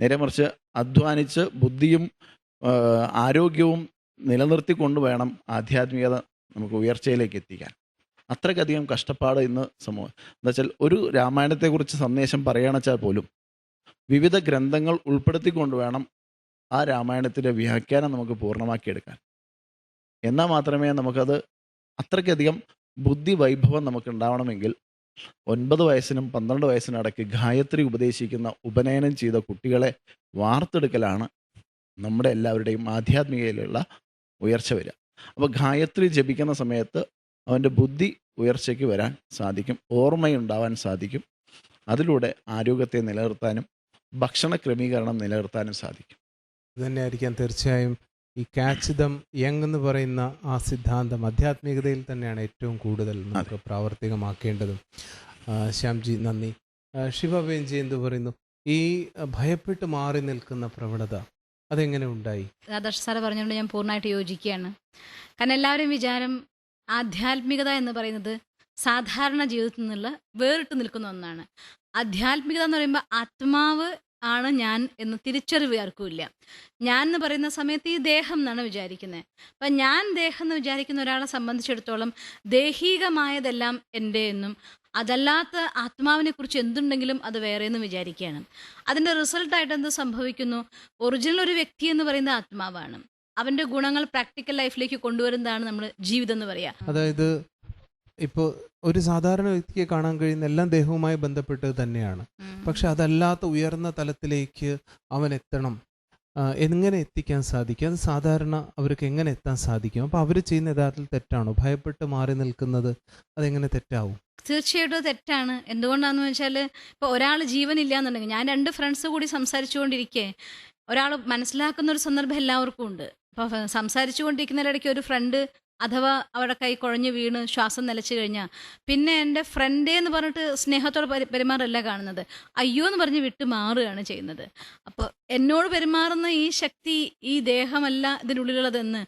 നേരെ മറിച്ച് അധ്വാനിച്ച് ബുദ്ധിയും ആരോഗ്യവും നിലനിർത്തിക്കൊണ്ട് വേണം ആധ്യാത്മികത നമുക്ക് ഉയർച്ചയിലേക്ക് എത്തിക്കാൻ. അത്രയ്ക്കധികം കഷ്ടപ്പാട് ഇന്ന് സമൂഹം എന്താ വെച്ചാൽ ഒരു രാമായണത്തെക്കുറിച്ച് സന്ദേശം പറയുകയാണെച്ചാൽ പോലും വിവിധ ഗ്രന്ഥങ്ങൾ ഉൾപ്പെടുത്തിക്കൊണ്ട് വേണം ആ രാമായണത്തിന്റെ വ്യാഖ്യാനം നമുക്ക് പൂർണമാക്കിയെടുക്കാൻ. എന്നാൽ മാത്രമേ നമുക്കത് അത്രയ്ക്കധികം ബുദ്ധി വൈഭവം നമുക്ക് ഉണ്ടാവണമെങ്കിൽ ഒൻപത് വയസ്സിനും പന്ത്രണ്ട് വയസ്സിനും ഇടയ്ക്ക് ഗായത്രി ഉപദേശിക്കുന്ന ഉപനയനം ചെയ്ത കുട്ടികളെ വാർത്തെടുക്കലാണ് നമ്മുടെ എല്ലാവരുടെയും ആധ്യാത്മികയിലുള്ള ഉയർച്ച വരിക. അപ്പോൾ ഗായത്രി ജപിക്കുന്ന സമയത്ത് അവന്റെ ബുദ്ധി ഉയർച്ചയ്ക്ക് വരാൻ സാധിക്കും ഓർമ്മയുണ്ടാവാൻ സാധിക്കും അതിലൂടെ ആരോഗ്യത്തെ നിലനിർത്താനും ഭക്ഷണ ക്രമീകരണം നിലനിർത്താനും സാധിക്കും. ഇതുതന്നെയായിരിക്കാം തീർച്ചയായും ഈ കാച്ചിതം യങ് എന്ന് പറയുന്ന ആ സിദ്ധാന്തം ആധ്യാത്മികതയിൽ തന്നെയാണ് ഏറ്റവും കൂടുതൽ നമുക്ക് പ്രാവർത്തികമാക്കേണ്ടതും. ശ്യാംജി നന്ദി. ശിവ ബെഞ്ചി പറയുന്നു? ഈ ഭയപ്പെട്ട് മാറി നിൽക്കുന്ന പ്രവണത അതെങ്ങനെ ഉണ്ടായി? രാധാകൃഷ്ണ സാറ് പറഞ്ഞുകൊണ്ട് ഞാൻ പൂർണമായിട്ട് യോജിക്കുകയാണ്. കാരണം എല്ലാവരും വിചാരം ആധ്യാത്മികത എന്ന് പറയുന്നത് സാധാരണ ജീവിതത്തിൽ നിന്നുള്ള വേറിട്ട് നിൽക്കുന്ന ഒന്നാണ്. ആധ്യാത്മികത എന്ന് പറയുമ്പോൾ ആത്മാവ് ആണ് ഞാൻ എന്ന് തിരിച്ചറിവ് ആർക്കുമില്ല ഞാൻ എന്ന് പറയുന്ന സമയത്ത് ഈ ദേഹം എന്നാണ് വിചാരിക്കുന്നത് അപ്പം ഞാൻ ദേഹം എന്ന് വിചാരിക്കുന്ന ഒരാളെ സംബന്ധിച്ചിടത്തോളം ദേഹികമായതെല്ലാം എന്റെ എന്നും അതല്ലാത്ത ആത്മാവിനെ കുറിച്ച് എന്തുണ്ടെങ്കിലും അത് വേറെ എന്ന് വിചാരിക്കുകയാണ്. അതിന്റെ റിസൾട്ടായിട്ട് എന്ത് സംഭവിക്കുന്നു? ഒറിജിനൽ ഒരു വ്യക്തി എന്ന് പറയുന്ന ആത്മാവാണ്. അവന്റെ ഗുണങ്ങൾ പ്രാക്ടിക്കൽ ലൈഫിലേക്ക് കൊണ്ടുവരുന്നതാണ് നമ്മൾ ജീവിതം എന്ന് പറയുക അതായത് ഇപ്പോൾ ഒരു സാധാരണ വ്യക്തിയെ കാണാൻ കഴിയുന്ന എല്ലാം ദേഹവുമായി ബന്ധപ്പെട്ടത് തന്നെയാണ്. പക്ഷെ അതല്ലാത്ത ഉയർന്ന തലത്തിലേക്ക് അവൻ എത്തണം. എങ്ങനെ എത്തിക്കാൻ സാധിക്കും? അത് സാധാരണ അവർക്ക് എങ്ങനെ എത്താൻ സാധിക്കും? അപ്പോൾ അവർ ചെയ്യുന്ന യഥാർത്ഥത്തിൽ തെറ്റാണോ? ഭയപ്പെട്ട് മാറി നിൽക്കുന്നത് അതെങ്ങനെ തെറ്റാവും? തീർച്ചയായിട്ടും തെറ്റാണ്. എന്തുകൊണ്ടാന്ന് വെച്ചാൽ ഇപ്പോൾ ഒരാൾ ജീവനില്ല എന്നുണ്ടെങ്കിൽ ഞാൻ രണ്ട് ഫ്രണ്ട്സ് കൂടി സംസാരിച്ചുകൊണ്ടിരിക്കെ ഒരാൾ മനസ്സിലാക്കുന്ന ഒരു സന്ദർഭം എല്ലാവർക്കും ഉണ്ട്. അപ്പോൾ സംസാരിച്ചുകൊണ്ടിരിക്കുന്നതിനിടയ്ക്ക് ഒരു ഫ്രണ്ട് അഥവാ അവരുടെ കൈ കുഴഞ്ഞു വീണ് ശ്വാസം നിലച്ചു കഴിഞ്ഞാൽ പിന്നെ എന്റെ ഫ്രണ്ടേ എന്ന് പറഞ്ഞിട്ട് സ്നേഹത്തോടെ പരി പെരുമാറല്ല കാണുന്നത്. അയ്യോ എന്ന് പറഞ്ഞ് വിട്ട് മാറുകയാണ് ചെയ്യുന്നത്. അപ്പോൾ എന്നോട് പെരുമാറുന്ന ഈ ശക്തി ഈ ദേഹമല്ല ഇതിനുള്ളിലുള്ളതെന്ന്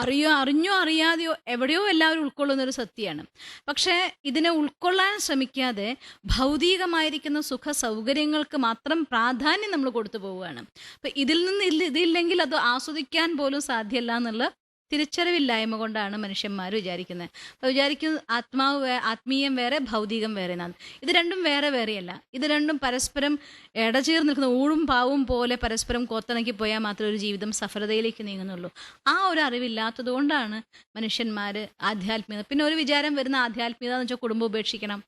അറിയോ അറിഞ്ഞോ അറിയാതെയോ എവിടെയോ എല്ലാവരും ഉൾക്കൊള്ളുന്ന ഒരു സത്യമാണ് പക്ഷേ ഇതിനെ ഉൾക്കൊള്ളാൻ ശ്രമിക്കാതെ ഭൗതികമായിരിക്കുന്ന സുഖ സൗകര്യങ്ങൾക്ക് മാത്രം പ്രാധാന്യം നമ്മൾ കൊടുത്തു പോവുകയാണ്. അപ്പം ഇതിൽ നിന്ന് ഇതില്ലെങ്കിൽ അത് ആസ്വദിക്കാൻ പോലും സാധ്യമല്ല എന്നുള്ള തിരിച്ചറിവില്ലായ്മ കൊണ്ടാണ് മനുഷ്യന്മാർ വിചാരിക്കുന്നത് അപ്പോൾ വിചാരിക്കും ആത്മാവ് ആത്മീയം വേറെ ഭൗതികം വേറെ എന്നാണ്. ഇത് രണ്ടും വേറെ വേറെയല്ല. ഇത് രണ്ടും പരസ്പരം ഇടചേർന്ന് നിൽക്കുന്ന ഊഴും പാവും പോലെ പരസ്പരം കോത്തിണക്കി പോയാൽ മാത്രമേ ഒരു ജീവിതം സഫലതയിലേക്ക് നീങ്ങുന്നുള്ളൂ. ആ ഒരു അറിവില്ലാത്തത് കൊണ്ടാണ് മനുഷ്യന്മാർ ആധ്യാത്മികത. പിന്നെ ഒരു വിചാരം വരുന്ന ആധ്യാത്മികത എന്ന് വെച്ചാൽ കുടുംബം ഉപേക്ഷിക്കണം.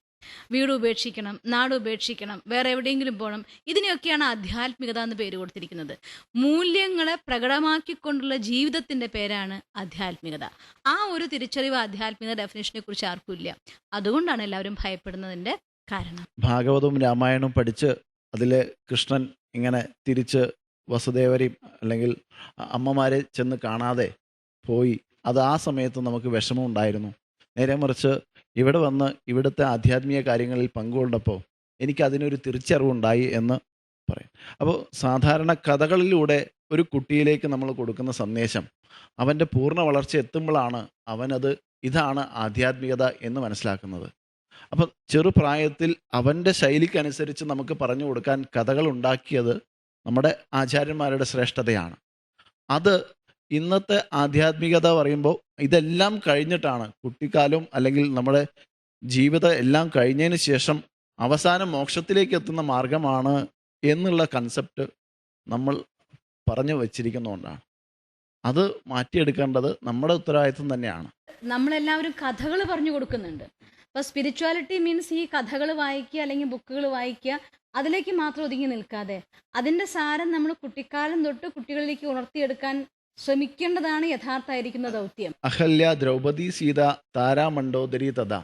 വീട് ഉപേക്ഷിക്കണം നാട് ഉപേക്ഷിക്കണം വേറെ എവിടെയെങ്കിലും പോകണം. ഇതിനെയൊക്കെയാണ് ആധ്യാത്മികത എന്ന് പേര് കൊടുത്തിരിക്കുന്നത്. മൂല്യങ്ങളെ പ്രകടമാക്കിക്കൊണ്ടുള്ള ജീവിതത്തിന്റെ പേരാണ് ആധ്യാത്മികത. ആ ഒരു തിരിച്ചറിവ് ആധ്യാത്മിക ഡെഫിനേഷനെ കുറിച്ച് ആർക്കും ഇല്ല. അതുകൊണ്ടാണ് എല്ലാവരും ഭയപ്പെടുന്നതിന്റെ കാരണം. ഭാഗവതവും രാമായണവും പഠിച്ച് അതിലെ കൃഷ്ണൻ ഇങ്ങനെ തിരിച്ച് വസുദേവരെയും അല്ലെങ്കിൽ അമ്മമാരെ ചെന്ന് കാണാതെ പോയി. അത് ആ സമയത്ത് നമുക്ക് വിഷമം ഉണ്ടായിരുന്നു. നേരെ മറിച്ച് ഇവിടെ വന്ന് ഇവിടുത്തെ ആധ്യാത്മിക കാര്യങ്ങളിൽ പങ്കുകൊണ്ടപ്പോൾ എനിക്ക് അതിനൊരു തിരിച്ചറിവുണ്ടായി എന്ന് പറയും. അപ്പോൾ സാധാരണ കഥകളിലൂടെ ഒരു കുട്ടിയിലേക്ക് നമ്മൾ കൊടുക്കുന്ന സന്ദേശം അവന്റെ പൂർണ വളർച്ച എത്തുമ്പോഴാണ് അവനത് ഇതാണ് ആധ്യാത്മികത എന്ന് മനസ്സിലാക്കുന്നത്. അപ്പം ചെറുപ്രായത്തിൽ അവന്റെ ശൈലിക്കനുസരിച്ച് നമുക്ക് പറഞ്ഞു കൊടുക്കാൻ കഥകൾ ഉണ്ടാക്കിയത് നമ്മുടെ ആചാര്യന്മാരുടെ ശ്രേഷ്ഠതയാണ്. അത് ഇന്നത്തെ ആധ്യാത്മികത പറയുമ്പോൾ ഇതെല്ലാം കഴിഞ്ഞിട്ടാണ് കുട്ടിക്കാലം അല്ലെങ്കിൽ നമ്മുടെ ജീവിതം എല്ലാം കഴിഞ്ഞതിന് ശേഷം അവസാനം മോക്ഷത്തിലേക്ക് എത്തുന്ന മാർഗമാണ് എന്നുള്ള കൺസെപ്റ്റ് നമ്മൾ പറഞ്ഞു വച്ചിരിക്കുന്നതുകൊണ്ടാണ്. അത് മാറ്റിയെടുക്കേണ്ടത് നമ്മുടെ ഉത്തരവാദിത്വം തന്നെയാണ്. നമ്മളെല്ലാവരും കഥകൾ പറഞ്ഞു കൊടുക്കുന്നുണ്ട്. അപ്പൊ സ്പിരിച്വാലിറ്റി മീൻസ് ഈ കഥകൾ വായിക്കുക അല്ലെങ്കിൽ ബുക്കുകൾ വായിക്കുക അതിലേക്ക് മാത്രം ഒതുങ്ങി നിൽക്കാതെ അതിന്റെ സാരം നമ്മൾ കുട്ടിക്കാലം തൊട്ട് കുട്ടികളിലേക്ക് ഉണർത്തിയെടുക്കാൻ ശ്രമിക്കേണ്ടതാണ് യഥാർത്ഥമായിരിക്കുന്ന ദൗത്യം. അഹല്യ ദ്രൗപദി സീത താരാമണ്ഡോദരി തഥ.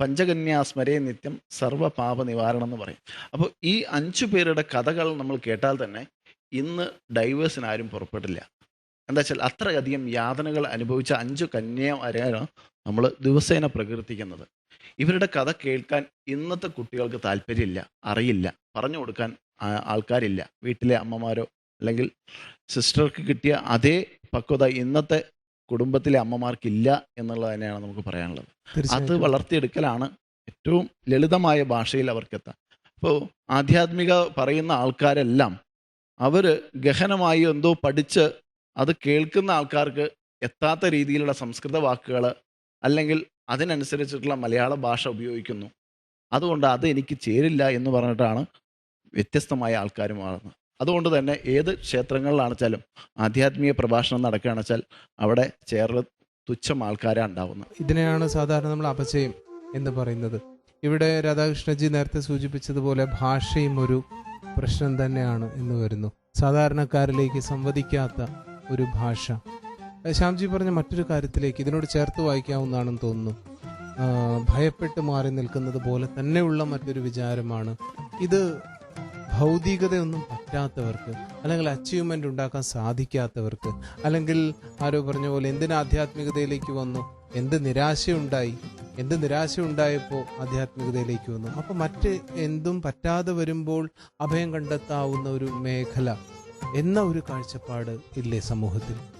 പഞ്ചകന്യാസ്മരേ നിത്യം സർവപാപ നിവാരണം എന്ന് പറയും. അപ്പോൾ ഈ അഞ്ചു പേരുടെ കഥകൾ നമ്മൾ കേട്ടാൽ തന്നെ ഇന്ന് ഡൈവേഴ്സിന് ആരും പുറപ്പെട്ടില്ല എന്താ വെച്ചാൽ അത്രയധികം യാതനകൾ അനുഭവിച്ച അഞ്ചു കന്യമാരാണ് നമ്മൾ ദിവസേന പ്രകീർത്തിക്കുന്നത്. ഇവരുടെ കഥ കേൾക്കാൻ ഇന്നത്തെ കുട്ടികൾക്ക് താല്പര്യമില്ല അറിയില്ല പറഞ്ഞു കൊടുക്കാൻ ആൾക്കാരില്ല. വീട്ടിലെ അമ്മമാരോ അല്ലെങ്കിൽ സിസ്റ്റർക്ക് കിട്ടിയ അതേ പക്വത ഇന്നത്തെ കുടുംബത്തിലെ അമ്മമാർക്കില്ല എന്നുള്ളത് തന്നെയാണ് നമുക്ക് പറയാനുള്ളത്. അത് വളർത്തിയെടുക്കലാണ് ഏറ്റവും ലളിതമായ ഭാഷയിൽ അവർക്കെത്താം അപ്പോൾ ആധ്യാത്മിക പറയുന്ന ആൾക്കാരെല്ലാം അവർ ഗഹനമായി എന്തോ പഠിച്ച് അത് കേൾക്കുന്ന ആൾക്കാർക്ക് എത്താത്ത രീതിയിലുള്ള സംസ്കൃത വാക്കുകൾ അല്ലെങ്കിൽ അതിനനുസരിച്ചിട്ടുള്ള മലയാള ഭാഷ ഉപയോഗിക്കുന്നു. അതുകൊണ്ട് അത് എനിക്ക് ചേരില്ല എന്ന് പറഞ്ഞിട്ടാണ് വ്യത്യസ്തമായ ആൾക്കാർ മാറുന്നത് അതുകൊണ്ട് തന്നെ ഏത് ക്ഷേത്രങ്ങളിലാണെച്ചാലും ആധ്യാത്മിക പ്രഭാഷണം നടക്കുകയാണെന്ന് വെച്ചാൽ അവിടെ ചേർന്ന് തുച്ഛം ആൾക്കാരാണ് ഉണ്ടാവുന്നത്. ഇതിനെയാണ് സാധാരണ നമ്മൾ അപചയം എന്ന് പറയുന്നത്. ഇവിടെ രാധാകൃഷ്ണജി നേരത്തെ സൂചിപ്പിച്ചതുപോലെ ഭാഷയും ഒരു പ്രശ്നം തന്നെയാണ് എന്ന് വരുന്നു. സാധാരണക്കാരിലേക്ക് സംവദിക്കാത്ത ഒരു ഭാഷ. ശ്യാംജി പറഞ്ഞ മറ്റൊരു കാര്യത്തിലേക്ക് ഇതിനോട് ചേർത്ത് വായിക്കാവുന്നതാണെന്ന് തോന്നുന്നു. ഭയപ്പെട്ട് മാറി നിൽക്കുന്നത് പോലെ തന്നെയുള്ള മറ്റൊരു വിചാരമാണ്. ഇത് ഭൗതികതയൊന്നും പറ്റാത്തവർക്ക് അല്ലെങ്കിൽ അച്ചീവ്മെന്റ് ഉണ്ടാക്കാൻ സാധിക്കാത്തവർക്ക് അല്ലെങ്കിൽ ആരോ പറഞ്ഞ പോലെ എന്തിന് ആധ്യാത്മികതയിലേക്ക് വന്നു എന്ത് നിരാശയുണ്ടായി എന്ത് നിരാശയുണ്ടായപ്പോൾ ആധ്യാത്മികതയിലേക്ക് വന്നു. അപ്പോൾ മറ്റ് എന്തും പറ്റാതെ വരുമ്പോൾ അഭയം കണ്ടെത്താവുന്ന ഒരു മേഖല എന്ന ഒരു കാഴ്ചപ്പാട് ഇല്ലേ സമൂഹത്തിൽ?